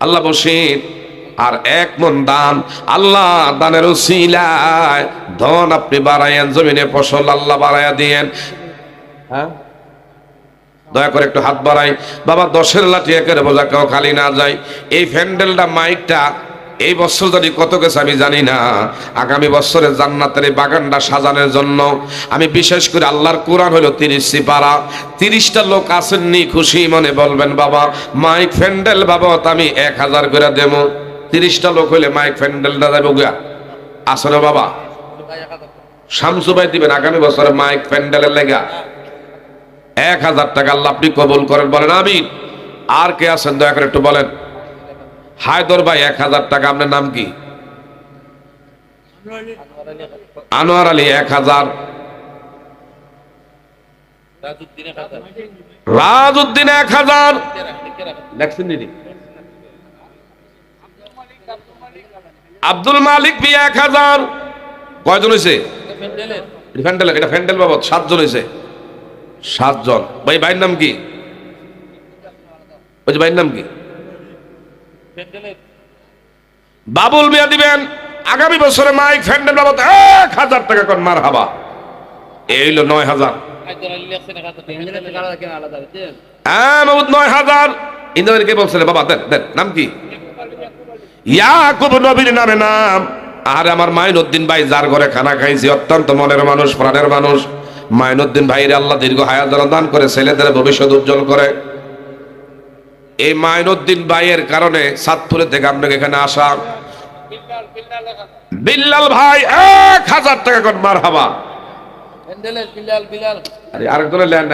আল্লাহ বসির আর এক মন দান, আল্লাহ দানের উসিলায় ধন আপনি বাড়াইয়েন, জমিনে ফসল আল্লাহ বাড়াইয়া দিয়েন। হ্যাঁ? দয়া করে একটু হাত বাড়াই। বাবা, দশের লাঠি একের বোঝা কেউ খালি না যায়। এই ফ্যান্ডেলটা, মাইকটা এই বছর যদি কত গেছে আমি জানি না, আগামী বছরে জান্নাতের বাগানটা সাজানোর জন্য আমি বিশেষ করে আল্লাহর কোরআন হলো তিরিশটি পারা তিরিশটা লোক আসেননি খুশি মনে বলবেন, বাবা, মাইক ফ্যান্ডেল বাবদ আমি এক হাজার করে দেব। তিরিশটা লোক হইলে মাইক ফ্যান্ডেলটা দেবো গা আসলে বাবা? শামসু ভাই দিবেন, আগামী বছরে মাইক প্যান্ডেলের লেগা। এক হাজার টাকা আল্লাহ আপনি কবুল করেন, বলেন আমি আর কে আছেন, দয়া করে একটু বলেন। হায়দর ভাই, এক হাজার টাকা, আপনার নাম কি? আনোয়ার আলী, এক হাজার। রাজউদ্দিন এক হাজার। আব্দুল মালিক বি এক হাজার। কয়জন হয়েছে ফ্যান্ডেল, এটা ফ্যান্ডেল বাবদ, সাতজন হয়েছে সাতজন। ভাই, ভাইয়ের নাম কি? ওই যে ভাইয়ের নাম কি? বাবুল মিয়া দিবেন, আগামী বছরে মাইক ফ্যান্ডেল বাবদ এক হাজার টাকা কর মার হাবা। এই হইল নয় হাজার। হ্যাঁ নয় হাজার। বাবা নাম কি? নামে নাম। আর আমার ভাই, যার ঘরে খানা খাইছি, অত্যন্ত মনের মানুষ, প্রাণের মানুষ। ভাইয়ের আল্লাহ দীর্ঘ হায়াত দান করে, ছেলেদের ভবিষ্যৎ উজ্জ্বল করে। এই মাইনুদ্দিন ভাইয়ের কারণে সাতপুরের থেকে আপনাকে এখানে আসা। বিল্লাল ভাই, এক হাজার টাকা করে মার হাবা লেন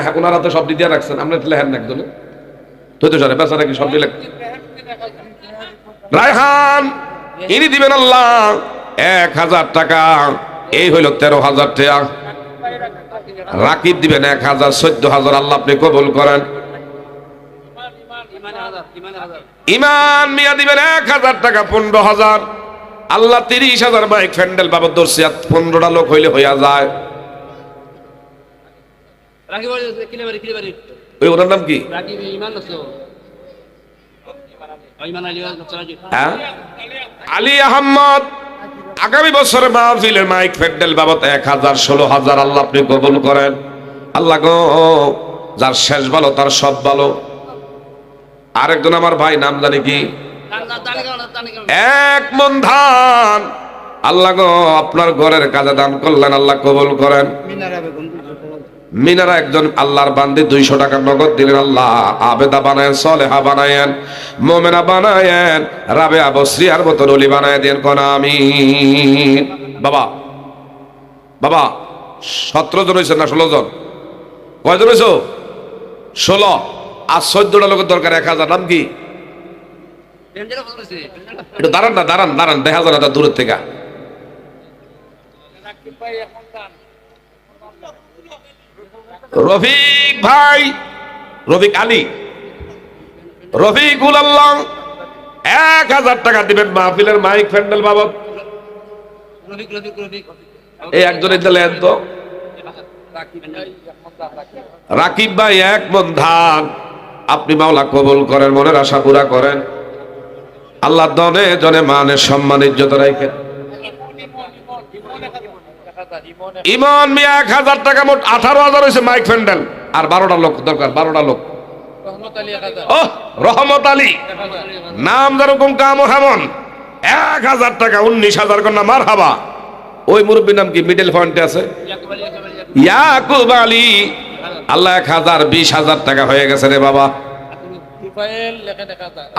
রাখছেন আমরা লেহেন সব দিলে রায়হান দিবেন আল্লাহ এক হাজার টাকা। এই হইল তেরো রাকিব দিবেন এক হাজার, চোদ্দ হাজার, আল্লাহ আপনি কবুল করেন। ইমান মিয়া দিবেন এক হাজার টাকা পনেরো হাজার। আল্লাহ তিরিশ হাজার বাইক ফ্যান্ডেল বাবদ আর পনেরোটা লোক হইলে হইয়া যায়। ওই ওনার নাম কি? হ্যাঁ? আলী আহমদ আগামী বছরে মাহফিলের মাইক ফ্যান্ডেল বাবদ এক হাজার ষোলো হাজার আল্লাহ আপনি কবুল করেন। আল্লাহ গো যার শেষ ভালো তার সব ভালো। আরেকজন আমার ভাই নাম জানি কি? এক মন ধান। আল্লাহ গো আপনার ঘরের কাজে দান করলেন আল্লাহ কবুল করেন। মিনারা একজন আল্লাহর বান্দি দুইশো টাকা নগদ দিলেন আল্লাহ আবেদা বানায়েন সলেহা বানায়েন মোমেনা বানায়েন রাবে আবশ্রী আর মতন অলি বানায় দেন কোন আমি বাবা বাবা সতেরো জন হয়েছে না ষোলো জন? কয়জন হয়েছ? ষোলো। আর চোদ্দটা লোকের দরকার এক হাজার, নাম কি? একটু দাঁড়ান না, দাঁড়ান দাঁড়ান দেখা না দূরের থেকে। রফিক ভাই, রফিক আলী, রফিকুল আল্লাহ, এক হাজার টাকা দিবেন মাহফিলের মাইক ফ্যান্ডেল বাবদ। এই একজনের দিলেন তো রাকিব ভাই, এক মন ধান। আপনি মাওলা কবুল করেন, মনের আশা পুরা করেন। আল্লাহ দনে জনে মানের সম্মান ইজ্জত রাখেন। ইমন মিয়া এক হাজার টাকা মোট আঠারো হাজার হয়েছে মাইক ফ্যান্ডেল। আর বারোটা লোক দরকার, বারোটা লোক। রহমত আলী। নাম যেরকম কাম হেমন। এক হাজার টাকা, উনিশ হাজার কন্যা মার হাবা ওই মুরব্বীর নাম কি? মিডল পয়েন্টে আছে? ইয়াকুব আলী। আল্লাহ এক হাজার বিশ হাজার টাকা হয়ে গেছে রে বাবা।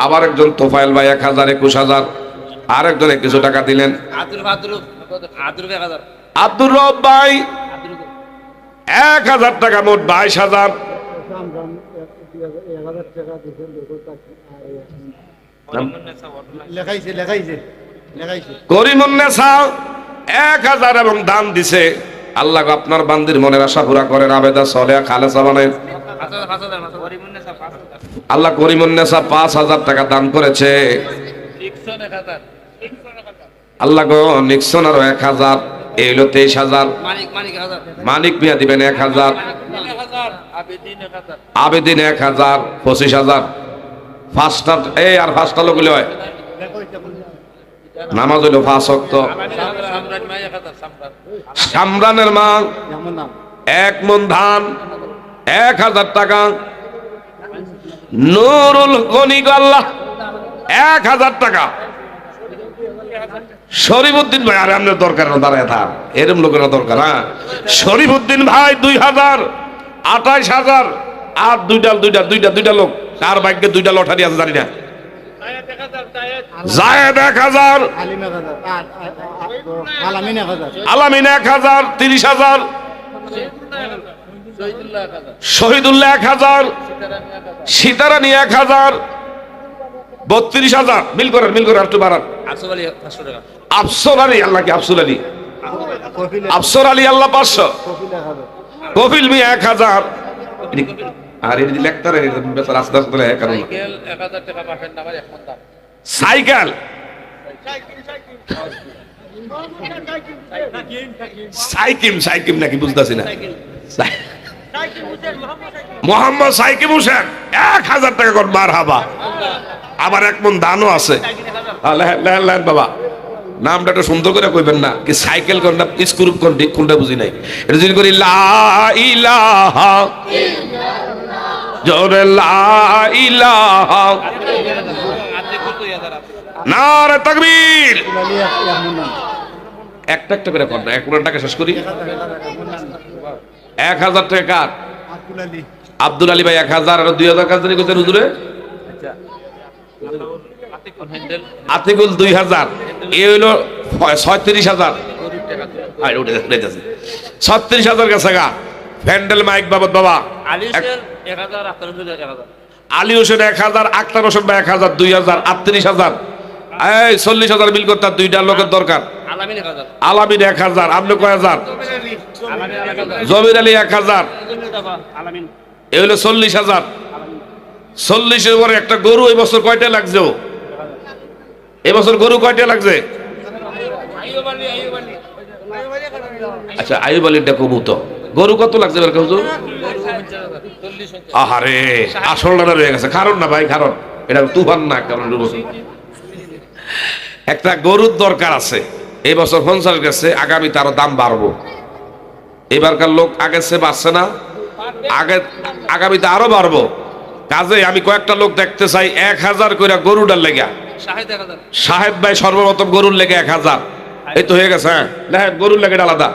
আবার একজন তোফাইল ভাই এক হাজার একুশ হাজার। আর একজনে কিছু টাকা দিলেন। আব্দুর রব ভাই এক হাজার টাকা মোট বাইশ হাজার। এক হাজার এবং দান দিছে। আল্লাহ আপনার বান্দির মনের আশা পুরা করেন, আবেদা সলেয়া খালেসা বানায় আল্লাহ করিমুন্নেসা পাঁচ হাজার টাকা দান করেছে। আল্লাহ গো নিক্সন আরও এক হাজার, এই হলো তেইশ হাজার। মানিক মিয়া দিবেন এক হাজার। আবেদিন এক হাজার, পঁচিশ হাজার। পাঁচটা, এই আর পাঁচটা লোক হয়। নামাজ হইল অক্ত সামরানের মা এক মন ধান এক হাজার টাকা। নুরুল গনিক আল্লাহ এক হাজার টাকা। শরীফুদ্দিন ভাই আরে আপনার দরকার না দাঁড়ায় থাক। এরম লোকের দরকার হ্যাঁ? শরীফুদ্দিন ভাই দুই হাজার আঠাইশ হাজার আর দুইটা দুইটা দুইটা দুইটা লোক। কার ভাগ্যে দুইটা লটারি আছে জানি না। জায়েদ এক হাজার, আলামিন এক হাজার, তিরিশ হাজার, শহীদুল্লাহ এক হাজার, সীতারানী এক হাজার, বত্রিশ হাজার। মিল করেন মিল করেন একটু বাড়ান। আফসর আলী, আল্লাহ কি আফসুল আলী? আফসর আলী আল্লাহ পাঁচশো। কপিল এক হাজার কপিল মি এক হাজার। আর এটি লেখতারে বেচার আস্তে আস্তে লেখা কারণ। সাইকেল সাইকিম সাইকিম নাকি বুঝতেছি না। মোহাম্মদ সাইকিম হোসেন এক হাজার টাকা কর মার হাবা আবার এক মন ধানও আছে। বাবা। নামটা একটু সুন্দর করে কইবেন না কি সাইকেল কোনটা স্ক্রু কোনটি কোনটা বুঝি নাই। এটা যদি করি লা ইলাহা জোরে নারে তাকবীর। একটা একটা করে কর না এক টাকা শেষ করি। এক হাজার টাকা কার? আব্দুল আলী ভাই এক হাজার আর দুই হাজার কাজ কোথায় হুজুরে? আতিকুল দুই হাজার। এ হইল ছয়ত্রিশ হাজার। ছত্রিশ হাজার গেছে গা। ভ্যান্ডেল মাইক বাবদ বাবা। এক- আলী হোসেন এক হাজার। আক্তার হোসেন ভাই এক হাজার দুই হাজার আটত্রিশ হাজার। এই চল্লিশ হাজার বিল করতে দুইটা লোকের দরকার। আলামিন এক হাজার। আপনি কয় হাজার? জমির আলী এক হাজার। এ হলো চল্লিশ হাজার। চল্লিশের পরে একটা গরু এই বছর কয়টা লাগছে ও? এই বছর গরু কয়টা লাগছে? আচ্ছা আয়ুব আলীটা কবুত গরু কত লাগছে এবার কেউ আহারে আসলটা রয়ে গেছে। কারণ না ভাই কারণ এটা তুফান না কারণ একটা গরুর দরকার আছে। এই বছর পঞ্চাশ গেছে আগামীতে আরও দাম বাড়বো। এবারকার লোক আগের সে বাড়ছে না আগে আগামীতে আরও বাড়বো। কাজে আমি কয়েকটা লোক দেখতে চাই এক হাজার করে গরুটার লেগা। সাহেব ভাই সর্বপ্রথম গরুর লেগে এক হাজার। এই তো হয়ে গেছে হ্যাঁ। গরুর লেগে আলাদা।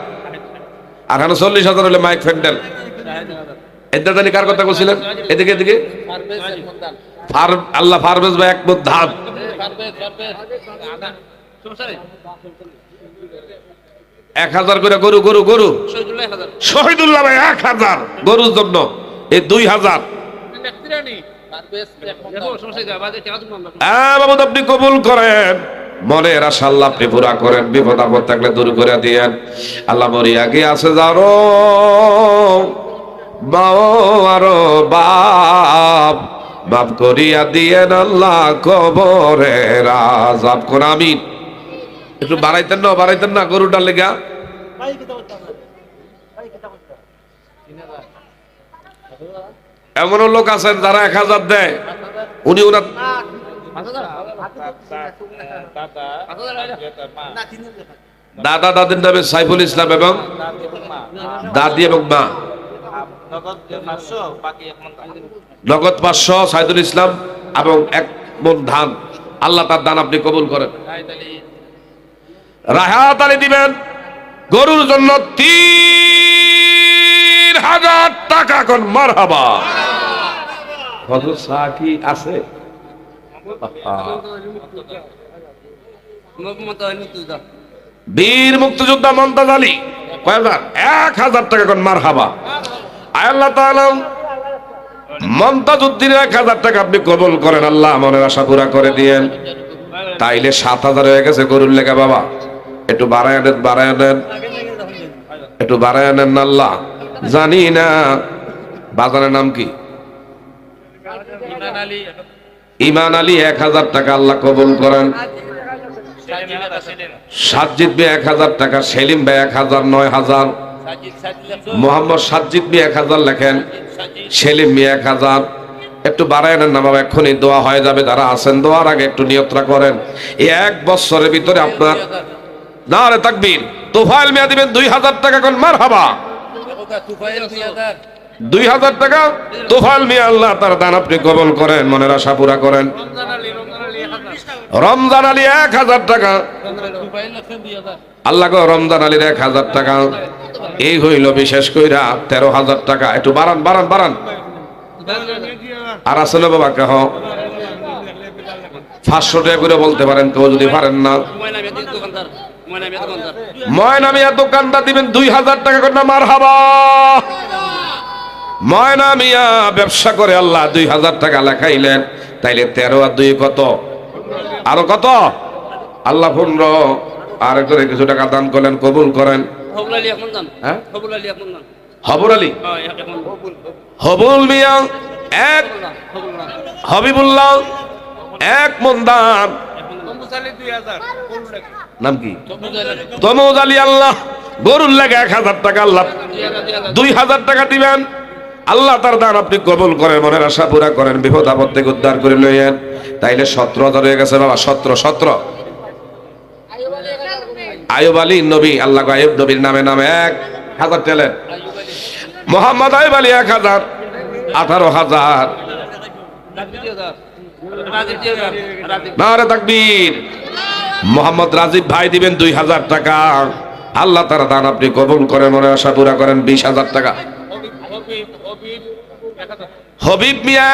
আর এখানে চল্লিশ হাজার হলে মাইক ফ্যান্ডেল কার কথা বলছিলেন এদিকে এদিকে। আল্লাহ ফারবেজ ভাই এক ধান এক হাজার করে গরু গরু গরু। শহীদুল্লাহ ভাই, এক হাজার। গরুর জন্য এই দুই হাজার। হ্যাঁ আপনি কবুল করেন। মনের আশা আল্লাহ আপনি পুরা করেন। বিপদ আপদ থাকলে দূর করে দিয়েন। আল্লাহ মরি আগে আছে যারো। আরও বাপ করিয়া দিয়েন আল্লাহ কবরে আমিন? একটু বাড়াইতেন না বাড়াইতেন না লেগা। এমনও লোক আছেন যারা এক হাজার দেয়। উনি দাদা, দাদির নামে সাইফুল ইসলাম এবং দাদি এবং মা। নগদ পাঁচশো সাইদুল ইসলাম এবং এক মন ধান। আল্লাহ তার দান আপনি কবুল করেন। রাহাত আলী দিবেন গরুর জন্য তিন হাজার টাকা কোন মার হাবা হজর শাহ কি আছে? বীর মুক্তিযোদ্ধা মমতাজ আলী কয় হাজার? এক হাজার টাকা কোন মার হাবা আল্লাহ তাআলা মমতাজ এক হাজার টাকা আপনি কবল করেন, আল্লাহ মনের আশা পুরা করে দিয়েন। তাইলে সাত হাজার হয়ে গেছে গরুর লেখা বাবা। একটু বাড়ায় নেন বাড়ায় নেন একটু বাড়ায় নেন আল্লাহ। জানি না। বাজারের নাম কি? ইমান আলী এক হাজার টাকা আল্লাহ কবুল করেন। সাজ্জিদ বে এক হাজার টাকা, সেলিম বে এক হাজার, নয় হাজার। মোহাম্মদ সাজ্জিদ বে এক হাজার লেখেন, সেলিম মি এক হাজার। একটু বাড়ায় নেন না এক্ষুনি দোয়া হয়ে যাবে, যারা আছেন দোয়ার আগে একটু নিয়ত্রা করেন। এই এক বছরের ভিতরে আপনার না রে তাকবীর, তোফাইল মিয়া দিবেন দুই হাজার টাকা কোন মার হাবা দুই হাজার টাকা, তোফাইল মিয়া আল্লাহ তার দান আপনি কবল করেন, মনের আশা পুরা করেন। রমজান আলী এক হাজার টাকা। আল্লাহ গো, রমজান আলীর এক হাজার টাকা। এই হইল বিশেষ কইরা তেরো হাজার টাকা। একটু বাড়ান বাড়ান বাড়ান। আর না বাবা কেহ? পাঁচশো টাকা করে বলতে পারেন, কেউ যদি পারেন না। ময়না মিয়া দোকানদার দিবেন দুই হাজার টাকা করে। মার হাবা ময়না মিয়া ব্যবসা করে আল্লাহ দুই হাজার টাকা লেখাইলেন। তাইলে তেরো আর দুই কত? আরও কত? আল্লাহ পনেরো। আর একজনে কিছু টাকা দান করলেন কবুল করেন। হ্যাঁ? হবর আলী হবুল মিয়া এক হবিবুল্লাহ এক মন দান নাম কি? তমুজ আলী। আল্লাহ গরুর লাগে এক হাজার টাকা আল্লাহ। দুই হাজার টাকা দিবেন। আল্লাহ তার দান আপনি কবুল করেন মনের আশা পুরা করেন বিপদ আপদ থেকে উদ্ধার করে লইয়েন। তাইলে সতেরো হাজার হয়ে গেছে বাবা সতেরো সতেরো। আয়ুব আলী নবী, আল্লাহ আয়ুব নবীর নামে নামে এক হাজার টেলেন মোহাম্মদ আয়ুব আলী এক হাজার, আঠারো হাজার। মোহাম্মদ রাজীব ভাই দিবেন দুই হাজার টাকা। আল্লাহ তার দান আপনি করেন আশা করেন, বিশ হাজার টাকা।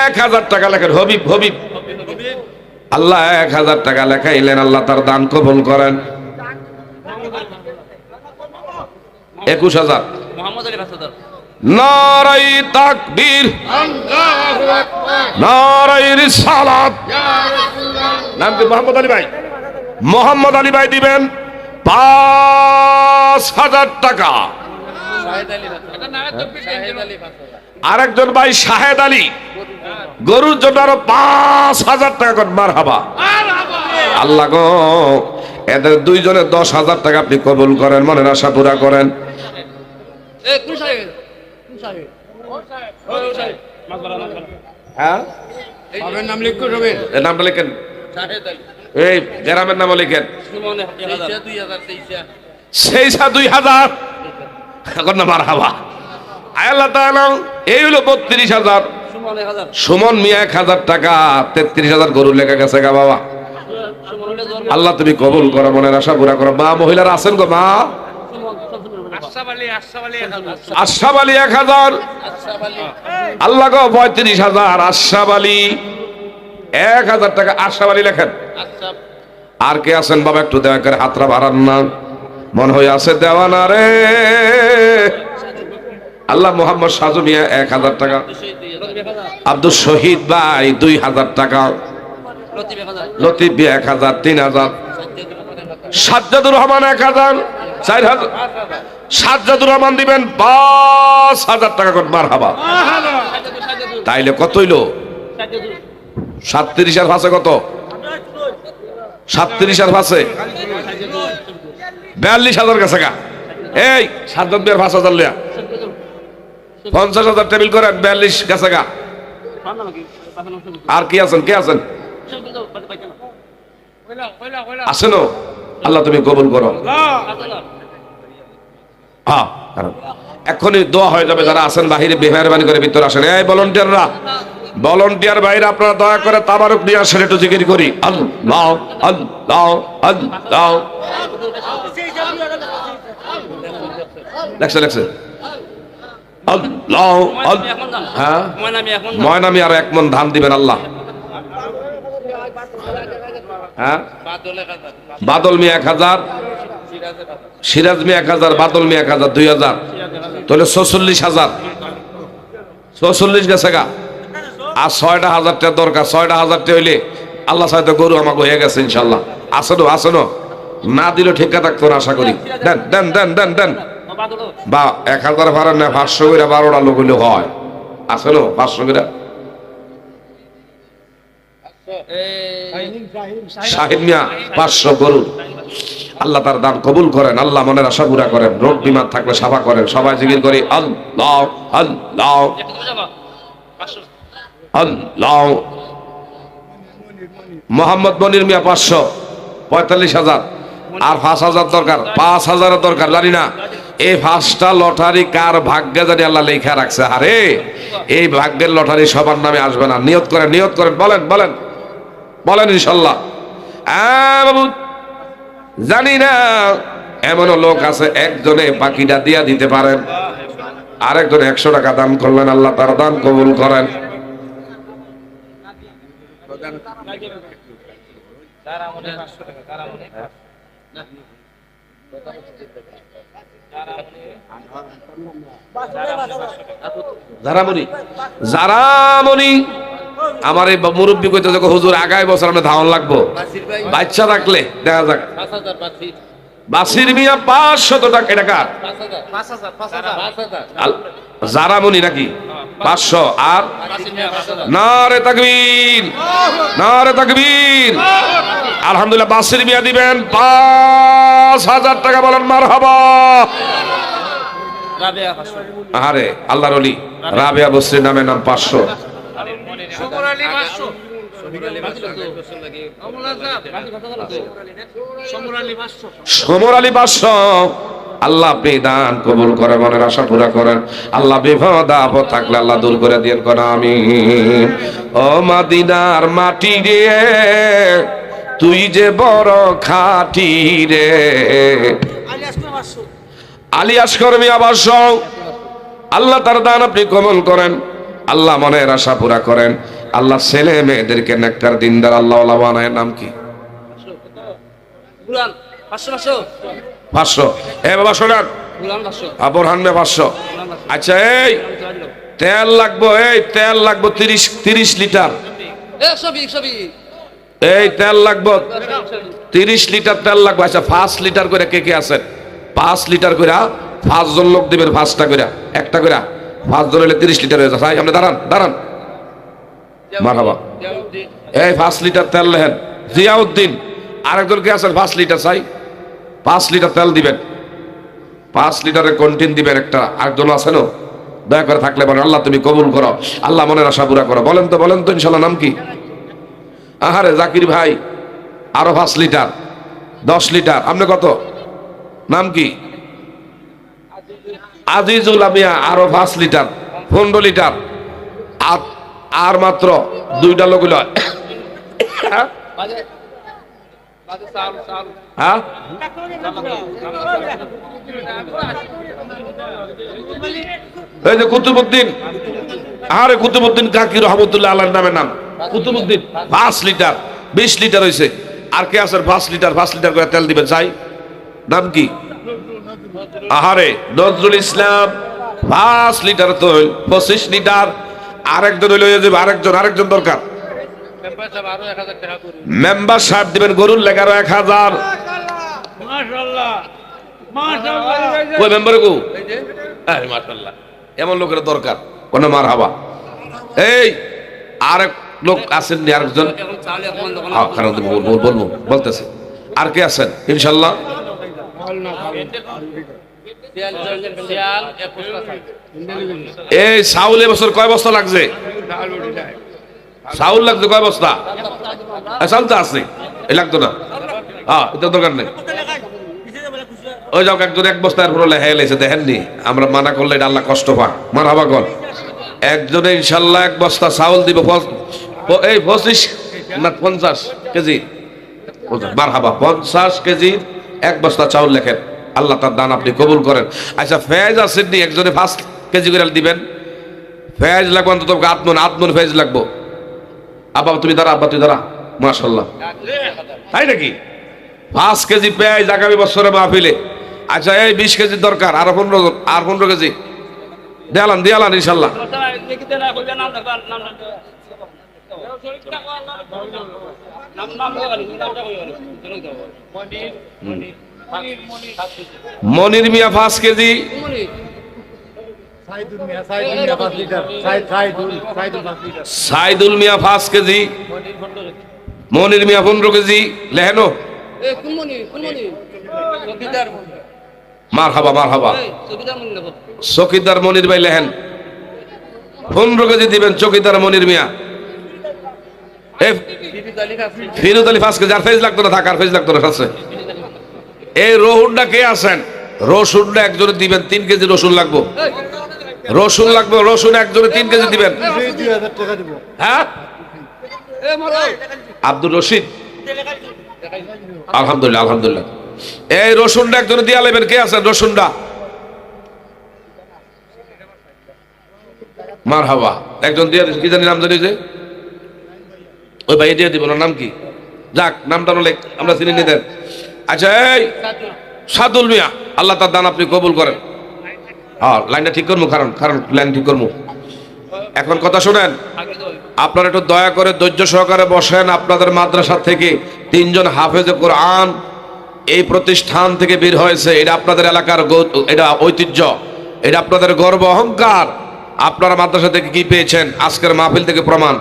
এক হাজার টাকা আল্লাহ এক হাজার টাকা লেখাইলেন, আল্লাহ তার দান কবুল করেন। একুশ হাজার। মোহাম্মদ আলী বাসাদার। নারাই তাকবীর। নারাই রিসালাত। নাম কি মোহাম্মদ আলী ভাই? মোহাম্মদ আলী ভাই দিবেন পাঁচ হাজার টাকা। আরেকজন ভাই শাহেদ আলী। গরুর জন্য আরও পাঁচ হাজার টাকা করে মার হাবা আল্লাহ গো এদের দুইজনের দশ হাজার টাকা আপনি কবুল করেন মনের আশা পুরা করেন। এ কোন সাহেব কোন সাহেব ও সাহেব মাগবারা মাগবারা হ্যাঁ? সবের নাম লিখো সবের এর নামটা লিখেন। এই গ্রামের নাম লিখেন। সুমনে 1000 2023 সেই সা দুই হাজার। এখন না মার হাবা আল্লাহ তাআলা এই হলো বত্রিশ হাজার। সুমনে 1000 সুমন মিয়া এক হাজার টাকা তেত্রিশ হাজার গরু লেখা গেছে গা বাবা। আল্লাহ তুমি কবুল করো মনের আশা পুরা করো। মা মহিলারা আছেন গো মা। আশরাফ আলী আশরাফ আলী 1000 আশরাফ আলী এক হাজার। আল্লাহ গো পঁয়ত্রিশ হাজার। আশরাফ আলী এক হাজার টাকা আশরাফ আলী লেখেন আর কে আছেন বাবা একটু দয়া করে হাতরা বাড়ান না। মন হয়ে আছে দেওয়া না রে। আল্লাহ মোহাম্মদ সাজু মিয়া এক হাজার টাকা। আব্দুল শহীদ ভাই দুই হাজার টাকা। লতিফ 1000 এক হাজার তিন হাজার। সাজ্জাদুর রহমান এক হাজার। চার হাজার। সাজ্জাদুর রহমান দিবেন পাঁচ হাজার টাকা করে মার হাবা তাইলে কত হইল? সাতত্রিশ আর ফাঁসে কত? সাতত্রিশ আর ফাঁসে বিয়াল্লিশ হাজার গেছে গা। এই সাতজন বিয়ার পাঁচ হাজার লিয়া পঞ্চাশ হাজার টেবিল করেন, বিয়াল্লিশ গেছে গা। আর কি আছেন? কে আছেন? আছেন আল্লাহ তুমি কবুল করো। হ্যাঁ। এখনই দোয়া হয়ে যাবে যারা আছেন বাহিরে মেহরবানি করে ভিতরে আসেন। এই ভলন্টিয়াররা ভলন্টিয়ার বাইরে আপনারা দয়া করে তাবারক নিয়ে আসেন, একটু জিকির করি। আল্লাহ আল্লাহ আল্লাহ। লেখছে লেখছে। আল্লাহ হ্যাঁ? ময়নামি আর এক মন ধান দিবেন, আল্লাহ। হ্যাঁ? বাদল 1000 বাদল মি এক হাজার। সিরাজ 1000 সিরাজ এক হাজার, বাদল মি এক হাজার, দুই হাজার। তাহলে ছচল্লিশ হাজার। ছচল্লিশ গেছে গা। আর ছয়টা হাজারটা দরকার, ছয়টা হাজারটা হইলে আল্লাহ সাহেব গরু আমাকে হয়ে গেছে ইনশাল্লাহ। আসেনো আসেনো না দিলে ঠিকা থাকতো না, আশা করি। দেন দেন দেন দেন দেন। বা এক হাজার ভাড়া না, পাঁচশো করে বারোটা লোক হইলে হয়। আসেনো পাঁচশো করে। শাহিদ মিয়া, পাঁচশো গরু। আল্লাহ তার দান কবুল করেন, আল্লাহ মনের আশা পুরা করেন। রোগ থাকলে সাফা করেন। সবাই জিকির করি, আল্লাহ আল্লাহ একটা যাবা 500 আল্লাহ। মোহাম্মদ মনির মিয়া, পাঁচশো। পঁয়তাল্লিশ হাজার। আর পাঁচ হাজার দরকার। পাঁচ হাজারের দরকার, জানি না। এই পাঁচটা লটারি কার ভাগ্যে জানি আল্লাহ লেখা রাখছে। আরে, এই ভাগ্যের লটারি সবার নামে আসবে না। নিয়ত করেন নিয়ত করেন। বলেন বলেন। বলেন ইনশাল্লাহ। বাবু জানি না এমনও লোক আছে একজনে বাকিটা দিয়া দিতে পারেন। আরেকজন একশো টাকা দান করলেন আল্লাহ তার দান কবুল করেন। জারামণি। জারামণি। আমার এই মুরব্বী কইতে দেখো হুজুর আগামী বছর আমরা ধাওয়ান লাগবো। বাচ্চা থাকলে দেখা যাক। পাঁচ বাসির। মিয়া পাঁচশত টাকা এটা কার? পাঁচ পাঁচ পাঁচ পাঁচ আল- জারামণি নাকি? পাঁচশো। আর? পাঁচ হাজার। নারে তাকবীর। নারে তাকবীর। আলহামদুলিল্লাহ বাসির মিয়া দিবেন পাঁচ হাজার টাকা বলেন মার হবা আরে আল্লাহর অলি। রাবেয়া বসরির নামে নাম পাঁচশো। সমর আলী পাঁচশো আল্লাহ আপনি দান কবুল করে মনের আশা পুরা করেন। আল্লাহ বিপদ আপদ থাকলে আল্লাহ দূর করে দিয়ে কোন আমি। ও মাদিনার মাটি রে তুই যে বড় খাটি রে। আলী আসকর মিয়া আল্লাহ তার দান আপনি কবুল করেন। আল্লাহ মনের আশা পুরা করেন। আল্লাহ ছেলে মেয়েদেরকে নেককার দিনদার আল্লাহ বানায় নাম কি? পাঁচশো পাঁচশো। পাঁচশো। এ বাবা শোনান। বুলান পাঁচশো। পাঁচশো। আচ্ছা এই তেল লাগবো এই তেল লাগবো তিরিশ তিরিশ লিটার। এই তেল লাগবো তিরিশ লিটার তেল লাগবে। আচ্ছা পাঁচ লিটার করে কে কে আছেন? পাঁচ লিটার করে পাঁচজন লোক দিবেন পাঁচটা করে একটা করে পাঁচজন হলে তিরিশ লিটার হয়ে যায় আপনি দাঁড়ান দাঁড়ান। মারহাবা। এই পাঁচ লিটার তেল লেহেন জিয়াউদ্দিন, আরেকজন কে আছেন? পাঁচ লিটার চাই। পাঁচ লিটার তেল দিবেন। পাঁচ লিটারের কন্টিন দিবেন একটা। আরেকজন আছেন দয়া করে থাকলে বলেন, আল্লাহ, তুমি কবুল করো। আল্লাহ মনের আশা পুরা করো। বলেন তো বলেন তো, ইনশাল্লাহ, নাম কি? আহারে, জাকির ভাই, আরও পাঁচ লিটার, দশ লিটার। আপনি কত? নাম কি? আজিজুল আমিয়া আরও পাঁচ লিটার, পনেরো লিটার, আর আর মাত্র দুইটা লোক চাল হ্যাঁ? এই যে কুতুবুদ্দিন আরে কুতুবুদ্দিন কাকি রহমতুল্লাহ আল্লাহর নামে নাম। কুতুবুদ্দিন পাঁচ লিটার, বিশ লিটার হয়েছে আর কে আছে? পাঁচ লিটার পাঁচ লিটার করে তেল দিবেন, চাই। নাম কি? আহারে নজরুল ইসলাম পাঁচ লিটার তৈল পঁচিশ লিটার আরেকজন হইল ওই যে আরেকজন আরেকজন দরকার। মেম্বার সাহেব দিবেন গরুর লেগারো এক হাজার। মাশাআল্লাহ মাশাআল্লাহ মেম্বার কো আরে মাশাআল্লাহ। এমন লোকের দরকার কোন মার হাবা। এই আরেক লোক আছেন নি আরেকজন হ্যাঁ বলব বলতেছে। আর কে আছেন? ইনশাল্লাহ এই চাউল এবছর কয় বস্তা লাগছে? চাউল লাগছে কয় বস্তা? চাউল তো আছে। এ লাগতো না। হ্যাঁ এটা দরকার নেই। ওই যাও একজন এক বস্তার পুরো লেহে লেছে দেখেননি আমরা মানা করলে এটা আল্লাহ কষ্ট পাক। মার হাবা কর। একজনে ইনশাল্লাহ এক বস্তা চাউল দিব এই পঁচিশ না পঞ্চাশ কেজি? মার হাবা পঞ্চাশ কেজি এক বস্তা চাউল লেখেন, আল্লাহ তার দান আপনি কবুল করেন। আচ্ছা ফেজ আছেন নি একজনে পাঁচ কেজি করে দিবেন। ফেজ লাগবো অন্তত আত্মন আত্মন ফেজ লাগবো। আব্বা, তুমি দাঁড়া, আব্বা তুই দাঁড়া। মাশাল্লাহ তাই নাকি? পাঁচ কেজি পেঁয়াজ আগামী বছরে মাহফিলে। আচ্ছা এই বিশ কেজির দরকার, আর পনেরো আর পনেরো কেজি। দেয়ালান দেয়ালান ইনশাল্লাহ মনির মিয়া পাঁচ কেজি। সাইদুল মিয়া পাঁচ লিটার। সাইদ সাইদুল সাইদুল পাঁচ লিটার। সাইদুল মিয়া পাঁচ কেজি। মনির মিয়া পনেরো কেজি। লেহেনো? মার হাবা মার হাবা চকিদার মনির ভাই লেহেন। পনেরো কেজি দিবেন চকিদার মনির মিয়া। ফিরুদ আলী ফাসকে যার ফেজ লাগতো না থাকার ফেজ লাগতো না আছে এই রসুনটা কে আছেন? রসুনটা একজনে দিবেন, তিন কেজি রসুন লাগবো। রসুন লাগবে, রসুন একজনে তিন কেজি দিবেন। হ্যাঁ? আব্দুর রশিদ। আলহামদুলিল্লাহ আলহামদুলিল্লাহ। এই রসুনটা একজনে দিয়া লেবেন, কে আছেন রসুনটা? মার হাবা একজন দিয়ে কি জানি নাম জানি যে? ওই ভাই দিয়ে দিব না নাম কি? যাক, নামটা নলে আমরা চিনি নিতেন আচ্ছা এই সাদুল মিয়া, আল্লাহ তার দান আপনি কবুল করেন। হ্যাঁ লাইনটা ঠিক করব, কারণ কারণ লাইন ঠিক করব। এখন কথা শুনেন, আপনারা একটু দয়া করে ধৈর্য সহকারে বসেন, আপনাদের মাদ্রাসা থেকে তিনজন হাফেজে কোরআন এই প্রতিষ্ঠান থেকে বের হয়েছে, এটা আপনাদের এলাকার এটা ঐতিহ্য, এটা আপনাদের গর্ব, অহংকার। আপনারা মাদ্রাসা থেকে কি পেয়েছেন? আজকের মাহফিল থেকে প্রমাণ।